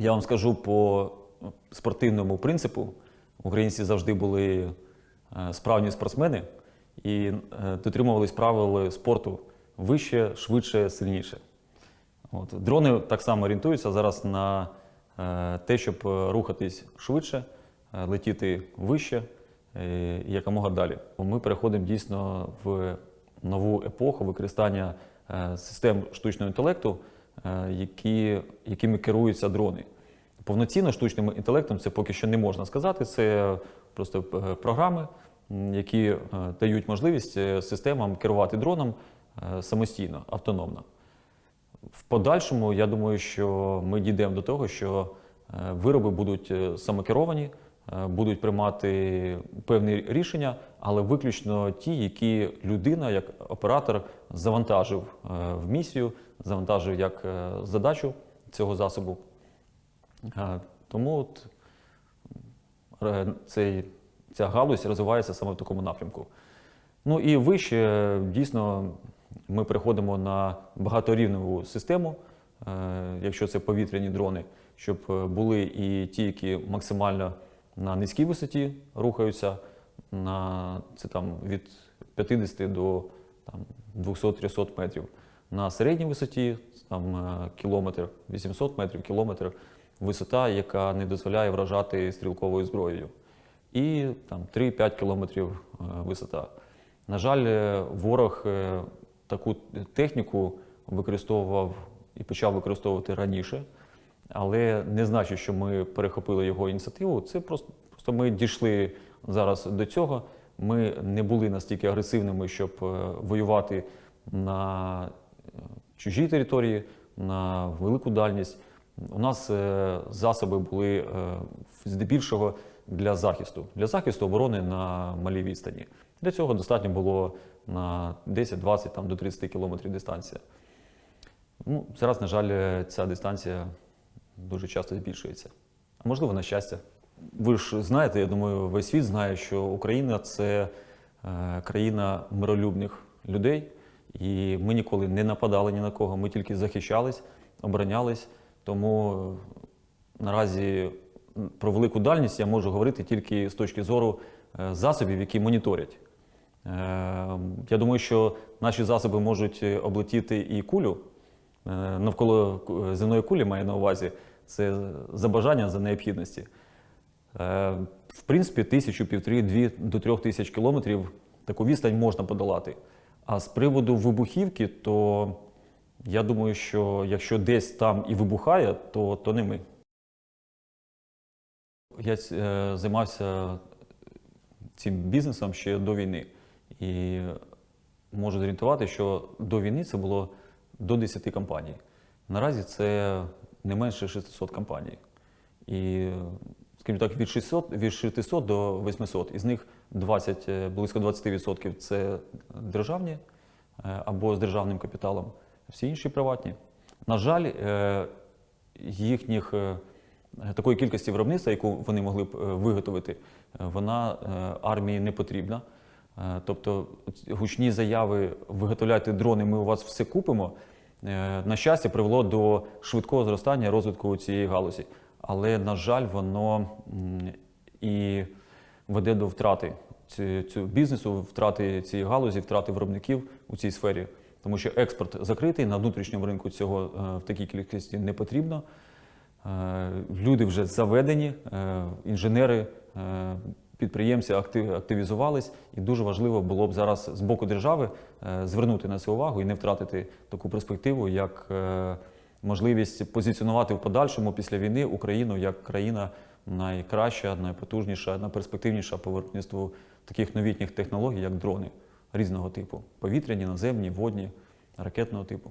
Я вам скажу по спортивному принципу. Українці завжди були е, справні спортсмени і е, дотримувались правил спорту вище, швидше, сильніше. От. Дрони так само орієнтуються зараз на е, те, щоб рухатись швидше, летіти вище і якомога далі. Ми переходимо дійсно в нову епоху використання систем штучного інтелекту, які, якими керуються дрони. Повноцінно штучним інтелектом це поки що не можна сказати. Це просто е, програми, які е, дають можливість е, системам керувати дроном е, самостійно, автономно. В подальшому, я думаю, що ми дійдемо до того, що е, вироби будуть е, самокеровані, е, будуть приймати певні рішення, але виключно ті, які людина, як оператор, завантажив е, в місію, завантажив як е, задачу цього засобу. Е, Тому от, е, цей, ця галузь розвивається саме в такому напрямку. Ну і вище дійсно ми переходимо на багаторівневу систему, е, якщо це повітряні дрони, щоб е, були і ті, які максимально на низькій висоті рухаються, на це там від 50 до 200-300 метрів. На середній висоті там е, кілометр, 800 метрів, кілометр висота, яка не дозволяє вражати стрілковою зброєю. І там 3-5 кілометрів е, висота. На жаль, е, ворог таку техніку використовував і почав використовувати раніше, але не значить, що ми перехопили його ініціативу. Це просто, просто ми дійшли зараз до цього. Ми не були настільки агресивними, щоб е, воювати на е, чужій території, на велику дальність. У нас е, засоби були здебільшого для захисту, для захисту оборони на малій відстані. Для цього достатньо було на 10-20 там, до 30 кілометрів дистанція. Ну, зараз, на жаль, ця дистанція дуже часто збільшується. А можливо, на щастя. Ви ж знаєте, я думаю, весь світ знає, що Україна це е, країна миролюбних людей, і ми ніколи не нападали ні на кого, ми тільки захищались, оборонялись. Тому е, наразі про велику дальність я можу говорити тільки з точки зору е, засобів, які моніторять. Я думаю, що наші засоби можуть облетіти і кулю навколо земної кулі, маю на увазі. Це за бажання, за необхідності. Е, В принципі, тисячу, півтори, дві до трьох тисяч кілометрів таку відстань можна подолати. А з приводу вибухівки, то я думаю, що якщо десь там і вибухає, то, то не ми. Я е, займався цим бізнесом ще до війни. І можу зорієнтувати, що до війни це було до 10 компаній. Наразі це не менше 600 компаній. І, скажімо так, від 600, від 600 до 800. Із них 20, е, близько 20% це державні е, або з державним капіталом, всі інші приватні. На жаль, е, їхніх такої кількості виробництва, яку вони могли б виготовити, вона армії не потрібна. Е, Тобто гучні заяви виготовляйте дрони, ми у вас все купимо. е, На щастя, привело до швидкого зростання розвитку цієї галузі. Але, на жаль, воно і веде до втрати цього бізнесу, втрати цієї галузі, втрати виробників у цій сфері. Тому що експорт закритий, на внутрішньому ринку цього е, в такій кількості не потрібно. Люди вже заведені, інженери, підприємці актив- активізувались, і дуже важливо було б зараз з боку держави е, звернути на це увагу і не втратити таку перспективу, як е, можливість позиціонувати в подальшому після війни Україну як країна найкраща, найпотужніша, найперспективніша по виробництву таких новітніх технологій, як дрони різного типу: повітряні, наземні, водні, ракетного типу.